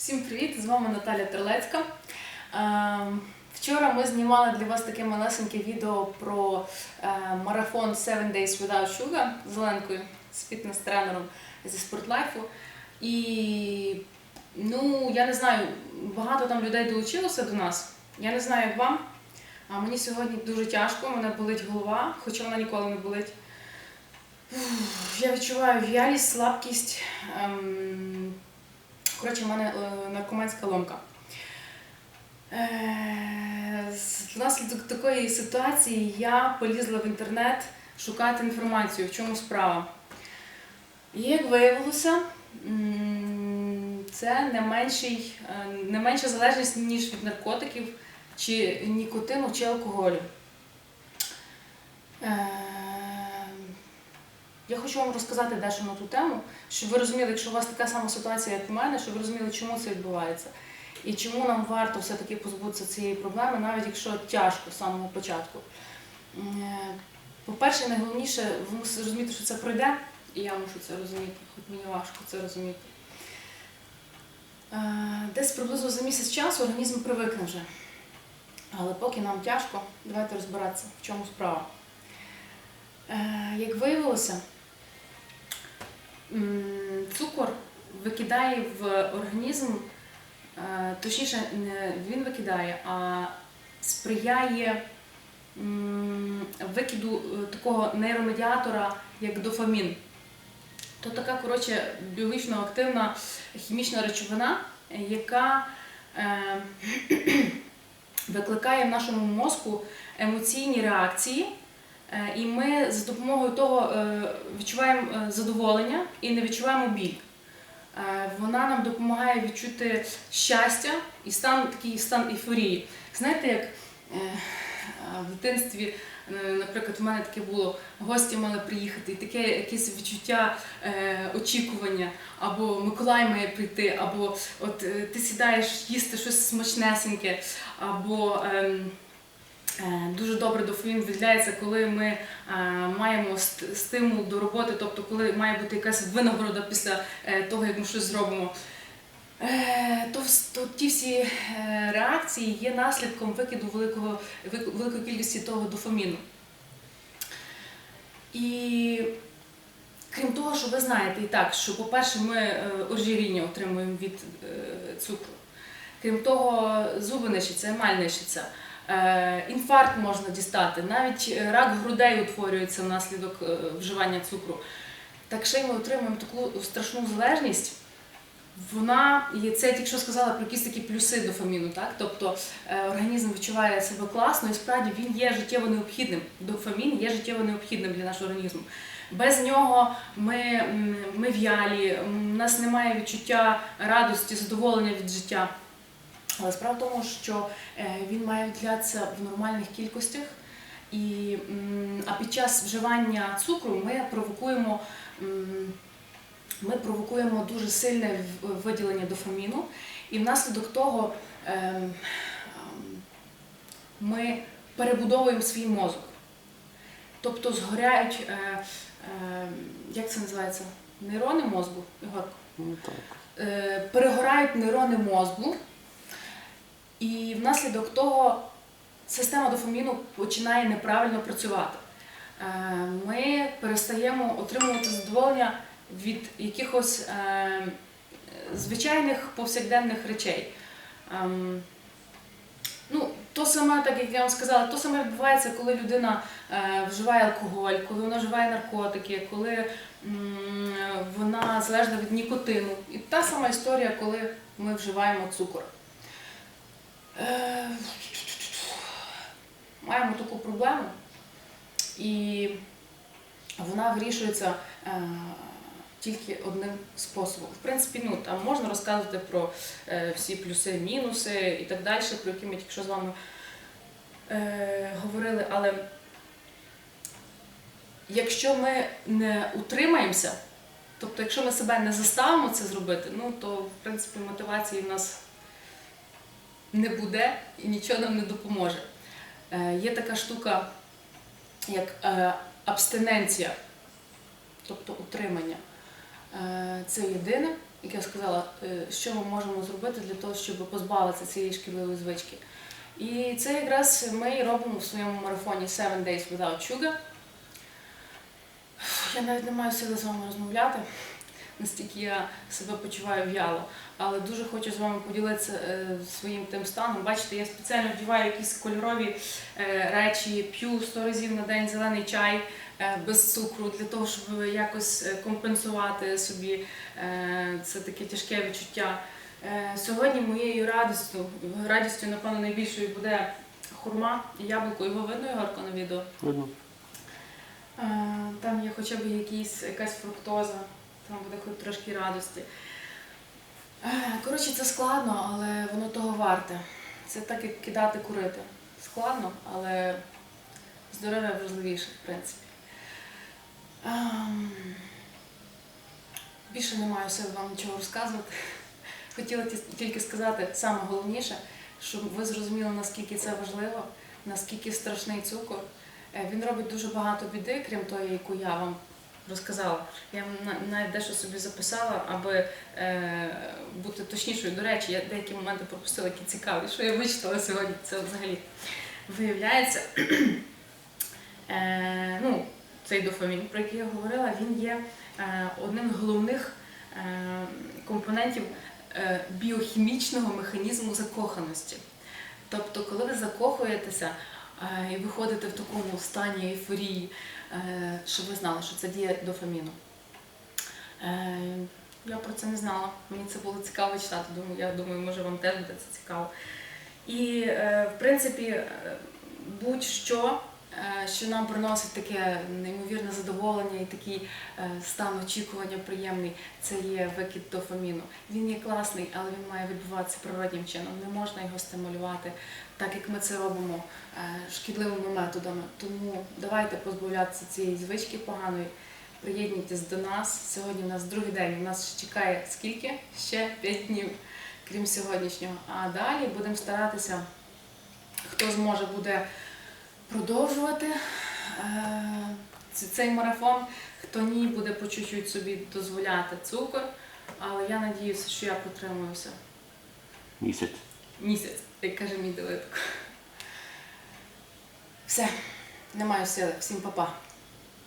Всім привіт! З вами Наталя Терлецька. Ем, Вчора ми знімали для вас таке малесеньке відео про е, марафон Seven Days Without Sugar з Оленкою, з фітнес-тренером зі спортлайфу. І ну, я не знаю, багато там людей долучилося до нас. Я не знаю, як вам. А мені сьогодні дуже тяжко, у мене болить голова, хоча вона ніколи не болить. Я відчуваю в'ялість, слабкість. Ем, Коротше, в мене е, наркоманська ломка. Е, Внаслідок такої ситуації я полізла в інтернет шукати інформацію, в чому справа. І як виявилося, це не, менший, е, не менша залежність, ніж від наркотиків, чи нікотину, чи алкоголю. Я хочу вам розказати дещо на ту тему, щоб ви розуміли, якщо у вас така сама ситуація, як у мене, щоб ви розуміли, чому це відбувається. І чому нам варто все-таки позбутися цієї проблеми, навіть якщо тяжко з самого початку. Е, По-перше, найголовніше, ви мусите розуміти, що це пройде, і я мушу це розуміти, хоч мені важко це розуміти. Е, Десь приблизно за місяць часу організм привикне вже. Але поки нам тяжко, давайте розбиратися, в чому справа. Е, Як виявилося, цукор викидає в організм, е, точніше, не він викидає, а сприяє викиду е, такого нейромедіатора, як дофамін. То така, коротше, біологічно активна хімічна речовина, яка е, викликає в нашому мозку емоційні реакції. Е, І ми за допомогою того е, відчуваємо е, задоволення і не відчуваємо біль. Вона нам допомагає відчути щастя і стан такий стан ейфорії. Знаєте, як в дитинстві, наприклад, в мене таке було, гості мали приїхати, і таке якесь відчуття очікування, або Миколай має прийти, або от ти сідаєш їсти щось смачнесеньке, або. ем, Дуже добре дофамін виділяється, коли ми е, маємо стимул до роботи, тобто коли має бути якась винагорода після е, того, як ми щось зробимо. Е, То, то ті всі е, реакції є наслідком викиду великого, великої кількості того дофаміну. І крім того, що ви знаєте і так, що, по-перше, ми е, ожиріння отримуємо від е, цукру. Крім того, зуби нищаться, емаль нищиться. Е, Інфаркт можна дістати, навіть е, рак грудей утворюється внаслідок е, вживання цукру. Так ще й ми отримуємо таку страшну залежність. Вона є це я тільки що сказала про якісь такі плюси дофаміну, так? Тобто організм відчуває себе класно і справді він є життєво необхідним. Дофамін є життєво необхідним для нашого організму. Без нього ми, ми в'ялі, у нас немає відчуття радості, задоволення від життя. Але справа в тому, що е, він має виділятися в нормальних кількостях, і, а під час вживання цукру ми провокуємо, ми провокуємо дуже сильне виділення дофаміну, і внаслідок того ем, ми перебудовуємо свій мозок. Тобто згоряють, е, е, як це називається? Нейрони мозку. Ігор? Ну. Е, перегорають нейрони мозку, і внаслідок того система дофаміну починає неправильно працювати. Е, Ми перестаємо отримувати задоволення від якихось е, звичайних повсякденних речей. Ем, Ну, то саме, так як я вам сказала, то саме відбувається, коли людина е, вживає алкоголь, коли вона вживає наркотики, коли вона залежна від нікотину. І та сама історія, коли ми вживаємо цукор. Е, маємо таку проблему, і вона вирішується е, тільки одним способом. В принципі, ну, там можна розказувати про е, всі плюси, мінуси і так далі, про які ми тільки що з вами говорили, але якщо ми не утримаємося, тобто якщо ми себе не заставимо це зробити, ну то в принципі мотивації в нас не буде і нічого нам не допоможе. Е, є така штука, як е, абстиненція, тобто утримання. Е, це єдине, як я сказала, що ми можемо зробити для того, щоб позбавитися цієї шкідливої звички. І це якраз ми робимо в своєму марафоні Seven Days Without Sugar. Я навіть не маю сили з вами розмовляти, настільки я себе почуваю в'яло. Але дуже хочу з вами поділитися е, своїм тим станом. Бачите, я спеціально вдіваю якісь кольорові е, речі, п'ю 100 разів на день зелений чай е, без цукру, для того, щоб якось компенсувати собі це таке тяжке відчуття. Сьогодні моєю радістю, радістю, напевно, найбільшою буде хурма і яблуко. Його видно Ігорко на відео. Видно. Там є хоча б якісь, якась фруктоза, там буде хоч трошки радості. Коротше, це складно, але воно того варте. Це так, як кидати курити. Складно, але здоров'я важливіше, в принципі. Ем, Більше не маю сил вам нічого розказувати. Хотіла тільки сказати саме головніше, щоб ви зрозуміли, наскільки це важливо, наскільки страшний цукор. Е, Він робить дуже багато біди, крім тої, яку я вам розказала. Я навіть дещо собі записала, аби е, бути точнішою. До речі, я деякі моменти пропустила, які цікаві, що я вичитала сьогодні. Це взагалі виявляється. Е, ну, цей дофамін, про який я говорила, він є е, одним з головних е, компонентів е, біохімічного механізму закоханості. Тобто, коли ви закохуєтеся і виходите в такому стані ейфорії, е, щоб ви знали, що це діє дофаміну. Е, Я про це не знала. Мені це було цікаво читати. Думаю, я думаю, може вам теж буде це цікаво. І, е, в принципі, е, будь-що, е, що нам приносить таке неймовірне задоволення і такий е, стан очікування приємний, це є викид дофаміну. Він є класний, але він має відбуватися природнім чином. Не можна його стимулювати, так як ми це робимо е, шкідливими методами. Тому давайте позбавлятися цієї звички поганої. Приєднуйтесь до нас. Сьогодні у нас другий день. У нас ще чекає скільки? Ще 5 днів, крім сьогоднішнього. А далі будемо старатися, хто зможе буде продовжувати е, цей марафон, хто ні, буде по чуть-чуть собі дозволяти цукор. Але я надіюся, що я протримуюся Місяць. місяць, як каже мій Давидко. Все, не маю сили. Всім па-па.